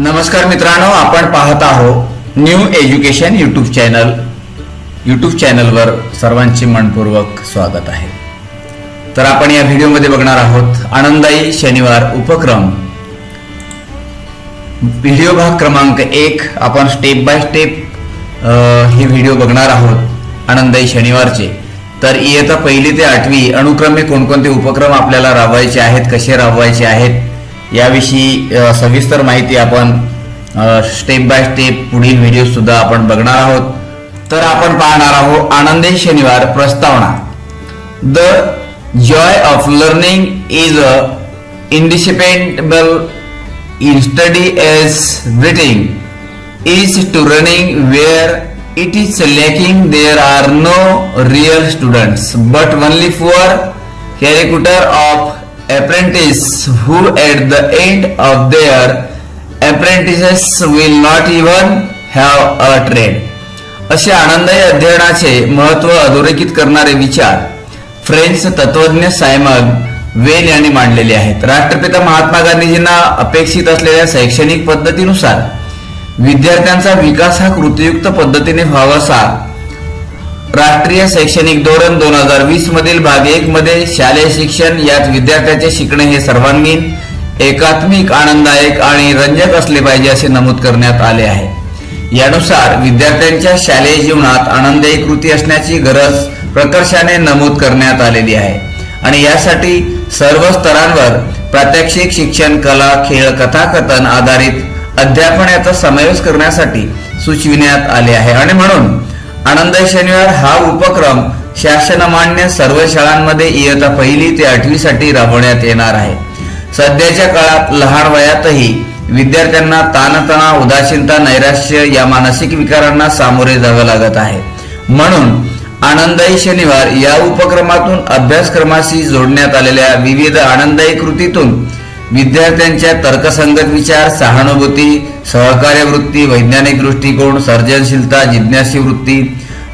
नमस्कार मित्रांनो आपण पाहत आहोत new education YouTube channel. YouTube चॅनलवर सर्वांचे मनपूर्वक स्वागत आहे. तर आपण या व्हिडिओमध्ये बघणार आहोत आनंदाई शनिवार उपक्रम. व्हिडिओ भाग क्रमांक एक आपण स्टेप बाय स्टेप हे व्हिडिओ बघणार आहोत आनंदाई शनिवारचे. तर इयत्ता पहिली ते आठवी अनुक्रमे कोणकोणते उपक्रम आपल्याला राबवायचे आहेत कसे राबवायचे आहेत याविषयी सविस्तर माहिती आपण स्टेप बाय स्टेप पुढील व्हिडिओ सुद्धा आपण बघणार आहोत. तर आपण पाहणार आहोत आनंदे शनिवार प्रस्तावना. The joy of learning is a indispensable in study as reading is to running where it is lacking there are no real students but only for caricature of apprentice who at the end of their apprentices will not even have a trade. असे आनंदायी अध्ययनाचे महत्त्व अधोरेखित करणारे विचार French तत्वज्ञ Simon Wien यांनी मांडलेले आहेत. राष्ट्रपिता महात्मा गांधीजींना अपेक्षित असलेल्या शैक्षणिक पद्धतीनुसार विद्यार्थ्यांचा विकास हा कृतियुक्त पद्धतीने व्हावासा राष्ट्रीय शैक्षणिक धोरण दोन हजार वीस मधील भाग एक मध्ये शालेय शिक्षण यात विद्यार्थ्याचे शिकणे हे सर्वांगीण एकात्मिक आनंददायक आणि रंजक असले पाहिजे असे नमूद करण्यात आले आहे. यानुसार विद्यार्थ्यांच्या शालेय जीवनात आनंददायी कृती असण्याची गरज प्रकर्षाने नमूद करण्यात आलेली आहे आणि यासाठी सर्व स्तरांवर प्रात्यक्षिक शिक्षण कला खेळ कथाकथन आधारित अध्यापन याचा समावेश करण्यासाठी सुचविण्यात आले आहे. आणि म्हणून आनंद शनिवार हा उपक्रम शासनमान्य सर्व शाळांमध्ये इयत्ता पहिली ते आठवी साठी राबवण्यात येणार आहे. सध्याच्या काळात लहान वयातही विद्यार्थ्यांना ताणतणाव उदासीनता नैराश्य या मानसिक विकारांना सामोरे जावं लागत आहे. म्हणून आनंदाई शनिवार या उपक्रमातून अभ्यासक्रमाशी जोडण्यात आलेल्या विविध आनंदायी कृतीतून विद्यार्थ्यांच्या तर्कसंगत विचार सहानुभूती सहकार्य वृत्ती वैज्ञानिक दृष्टिकोन सर्जनशीलता जिज्ञासी वृत्ती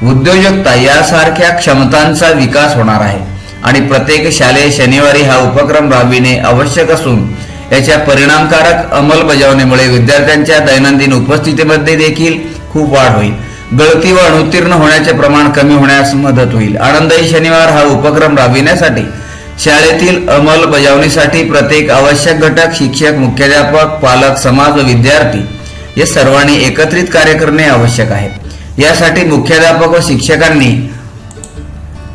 उद्योजकता यासारख्या क्षमतांचा विकास होणार आहे. आणि प्रत्येक शालेय शनिवारी हा उपक्रम राबविणे आवश्यक असून याच्या परिणामकारक अंमलबजावणीमुळे विद्यार्थ्यांच्या दैनंदिन उपस्थितीमध्ये देखील खूप वाढ होईल. गळती व अनुत्तीर्ण होण्याचे प्रमाण कमी होण्यास मदत होईल. आनंदही शनिवार हा उपक्रम राबविण्यासाठी शाळेतील अंमलबजावणीसाठी प्रत्येक आवश्यक घटक शिक्षक मुख्याध्यापक पालक समाज व विद्यार्थी या सर्वांनी एकत्रित कार्य करणे आवश्यक आहे. यासाठी मुख्याध्यापक व शिक्षकांनी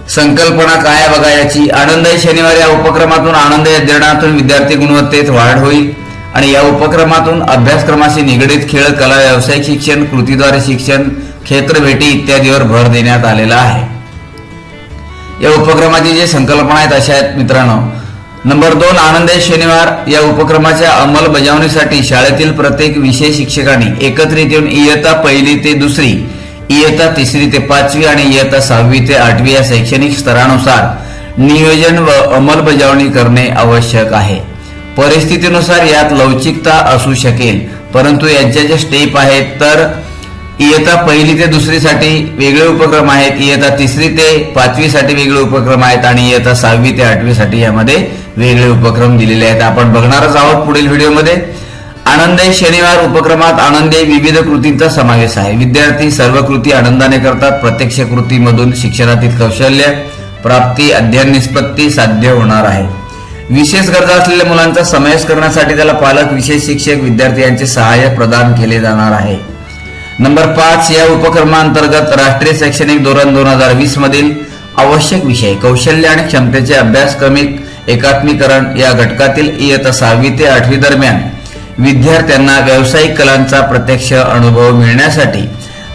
संकल्पना काय बघा याची आनंदायी शनिवार या उपक्रमातून आनंद अध्ययनातून विद्यार्थी गुणवत्तेत वाढ होईल आणि या उपक्रमातून अभ्यासक्रमाशी निगडीत खेळ कला व्यावसायिक शिक्षण कृतीद्वारे शिक्षण क्षेत्र भेटी इत्यादीवर भर देण्यात आलेला आहे. या उपक्रमाची जे संकल्पना आहेत अशा आहेत मित्रांनो. नंबर दोन आनंदायी शनिवार. या उपक्रमाच्या अंमलबजावणीसाठी शाळेतील प्रत्येक विषय शिक्षकांनी एकत्रित येऊन इयत्ता पहिली ते दुसरी इयत्ता तिसरी ते पाचवी आणि इयत्ता सहावी ते आठवी या शैक्षणिक स्तरानुसार नियोजन व अंमलबजावणी करणे आवश्यक आहे. परिस्थितीनुसार यात लवचिकता असू शकेल परंतु यांच्या ज्या स्टेप आहेत तर इयत्ता पहिली ते दुसरीसाठी वेगळे उपक्रम आहेत इयत्ता तिसरी ते पाचवीसाठी वेगळे उपक्रम आहेत आणि इयत्ता सहावी ते आठवीसाठी यामध्ये वेगळे उपक्रम दिलेले आहेत. आपण बघणारच आहोत पुढील व्हिडिओमध्ये आनंदे शनिवार उपक्रमात आनंदे विविध कृतींचा समावेश आहे. विद्यार्थी सर्व कृती आनंदाने करतात. प्रत्यक्ष कृतीमधून शिक्षणातील कौशल्य प्राप्ती अध्ययन निष्पत्ती साध्य होणार आहे. विशेष गरजा असलेल्या मुलांचा समावेश करण्यासाठी त्याला पालक विशेष शिक्षक विद्यार्थी यांचे सहाय्य प्रदान केले जाणार आहे. नंबर पाच या उपक्रमांतर्गत राष्ट्रीय शैक्षणिक धोरण दोन हजार वीस मधील आवश्यक विषय कौशल्य आणि क्षमतेचे अभ्यासक्रमिक एकात्मीकरण या घटकातील इयत्ता सहावी ते आठवी दरम्यान विद्यार्थ्यांना व्यावसायिक कलांचा प्रत्यक्ष अनुभव मिळण्यासाठी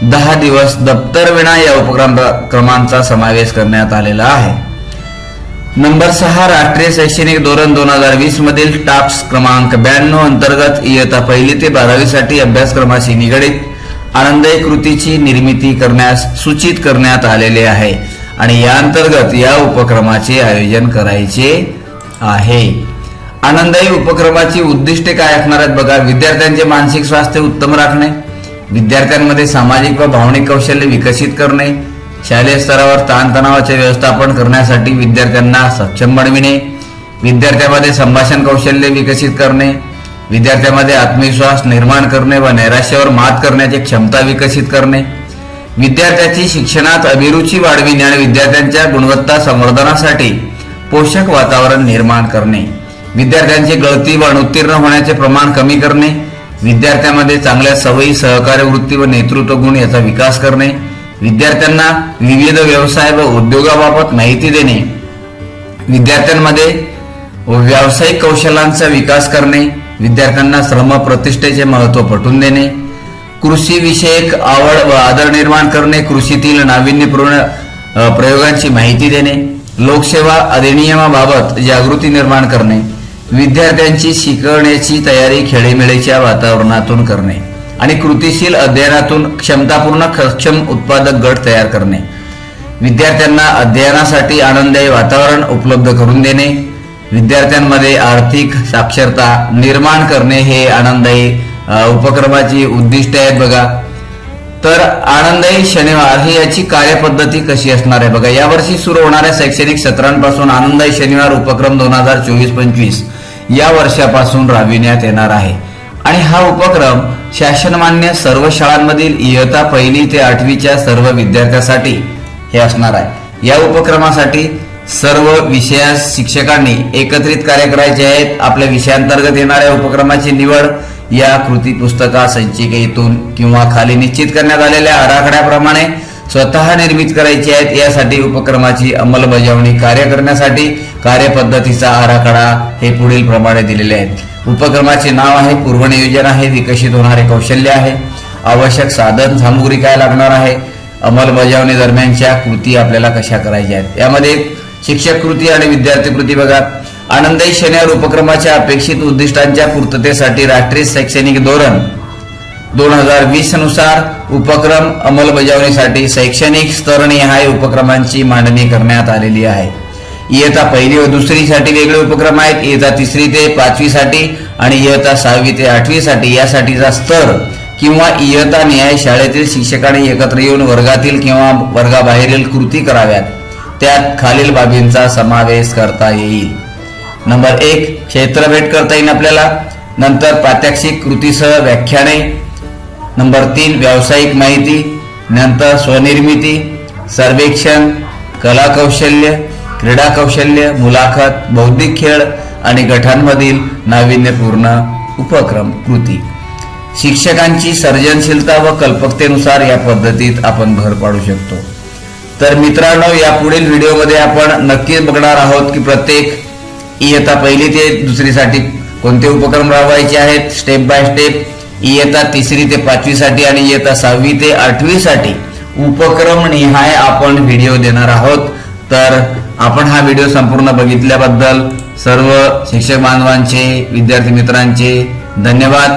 दहा दिवस दप्तरविणा या उपक्रम क्रमांचा समावेश करण्यात आलेला आहे. नंबर सहा राष्ट्रीय शैक्षणिक धोरण दोन हजार वीस मधील टाप्स क्रमांक ब्याण्णव अंतर्गत इयत्ता पहिली ते बारावी साठी अभ्यासक्रमाशी निगडीत आनंदायी कृतीची निर्मिती करण्यास सूचित करण्यात आलेले आहे आणि या अंतर्गत या उपक्रमाचे आयोजन करायचे आहे. आनंददायी उपक्रमाची उद्दिष्टे काय असणार आहेत बघा. विद्यार्थ्यांचे मानसिक स्वास्थ्य उत्तम राखणे विद्यार्थ्यांमध्ये सामाजिक व भावनिक कौशल्य विकसित करणे शालेय स्तरावर ताणतणावाचे व्यवस्थापन करण्यासाठी विद्यार्थ्यांना सक्षम बनविणे विद्यार्थ्यामध्ये संभाषण कौशल्य विकसित करणे विद्यार्थ्यांमध्ये आत्मविश्वास निर्माण करणे व नैराश्यावर मात करण्याची क्षमता विकसित करणे. विद्यार्थ्याची शिक्षणात अभिरुची वाढविणे आणि विद्यार्थ्यांच्या गुणवत्ता संवर्धनासाठी पोषक वातावरण निर्माण करणे. विद्यार्थ्यांची गळती व अनुत्तीर्ण होण्याचे प्रमाण कमी करणे. विद्यार्थ्यांमध्ये चांगल्या सवयी सहकार्य वृत्ती व नेतृत्व गुण याचा विकास करणे. विद्यार्थ्यांना विविध व्यवसाय व उद्योगाबाबत माहिती देणे. विद्यार्थ्यांमध्ये व्यावसायिक कौशल्यांचा विकास करणे. विद्यार्थ्यांना श्रम प्रतिष्ठेचे महत्त्व पटवून देणे कृषी विषयक आवड व आदर निर्माण करणे कृषीतील नाविन्यपूर्ण प्रयोगांची माहिती देणे लोकसेवा अधिनियमाबाबत जागृती निर्माण करणे विद्यार्थ्यांची शिकवण्याची तयारी खेळीमेळीच्या वातावरणातून करणे आणि कृतीशील अध्ययनातून क्षमतापूर्ण सक्षम उत्पादक गट तयार करणे. विद्यार्थ्यांना अध्ययनासाठी आनंददायी वातावरण उपलब्ध करून देणे विद्यार्थ्यांमध्ये आर्थिक साक्षरता निर्माण करणे हे आनंददायी उपक्रमाची उद्दिष्ट आहेत बघा. तर आनंददायी शनिवार ही याची कार्यपद्धती कशी असणार आहे बघा. यावर्षी सुरू होणाऱ्या शैक्षणिक सत्रांपासून आनंददायी शनिवार उपक्रम दोन हजार चोवीस पंचवीस या वर्षापासून राबविण्यात येणार आहे. आणि हा उपक्रम शासनमान्य सर्व शाळांमधील इयत्ता पहिली ते आठवीच्या सर्व विद्यार्थ्यांसाठी हे असणार आहे. या उपक्रमासाठी सर्व विषयास शिक्षकांनी एकत्रित कार्य करायचे आहेत. आपल्या विषयांतर्गत येणाऱ्या उपक्रमाची निवड या कृती पुस्तका संचिकेतून किंवा खाली निश्चित करण्यात आलेल्या आराखड्याप्रमाणे स्वतः निर्मित करायची आहेत. यासाठी उपक्रमाची अंमलबजावणी कार्य करण्यासाठी कार्यपद्धतीचा आराखडा हे पुढील प्रमाणे दिलेले आहेत. उपक्रमाचे नाव आहे पूर्वनियोजन आहे विकसित होणारे कौशल्य आहे. आवश्यक साधन सामुग्री काय लागणार आहे? अंमलबजावणी दरम्यानच्या कृती आपल्याला कशा करायच्या आहेत? यामध्ये शिक्षक कृती आणि विद्यार्थी कृती बघा. आनंदाई शनिवार उपक्रमाच्या अपेक्षित उद्दिष्टांच्या पूर्ततेसाठी राष्ट्रीय शैक्षणिक धोरण दोन हजार वीसनुसार उपक्रम अंमलबजावणीसाठी शैक्षणिक स्तरनिहाय उपक्रमांची मांडणी करण्यात आलेली आहे. इयत्ता पहिली व दुसरीसाठी वेगळे उपक्रम आहेत. इयत्ता तिसरी ते पाचवीसाठी आणि इयत्ता सहावी ते आठवीसाठी यासाठीचा स्तर किंवा इयत्ता न्याय शाळेतील शिक्षकांनी एकत्र येऊन वर्गातील किंवा वर्गाबाहेरील कृती कराव्यात. त्यात खालील बाबींचा समावेश करता येईल. नंबर एक क्षेत्र भेट करता येईल आपल्याला. नंतर प्रात्यक्षिक कृतीसह व्याख्याने. नंबर तीन व्यावसायिक माहिती. नंतर स्वनिर्मिती सर्वेक्षण कला कौशल्य क्रीडा कौशल्य मुलाखत बौद्धिक खेळ आणि गटांमधील नाविन्यपूर्ण उपक्रम कृती. शिक्षकांची सर्जनशीलता व कल्पकतेनुसार या पद्धतीत आपण भर पाडू शकतो. तर मित्रांनो या पुढील व्हिडिओमध्ये आपण नक्कीच बघणार आहोत की प्रत्येक इयत्ता पहिली ते दुसरीसाठी कोणते उपक्रम राबवायचे आहेत स्टेप बाय स्टेप इयत्ता तिसरी ते पाचवीसाठी आणि इयत्ता सहावी ते आठवीसाठी उपक्रम निहाय आपण व्हिडिओ देणार आहोत. तर आपण हा व्हिडिओ संपूर्ण बघितल्याबद्दल सर्व शिक्षक बांधवांचे विद्यार्थी मित्रांचे धन्यवाद.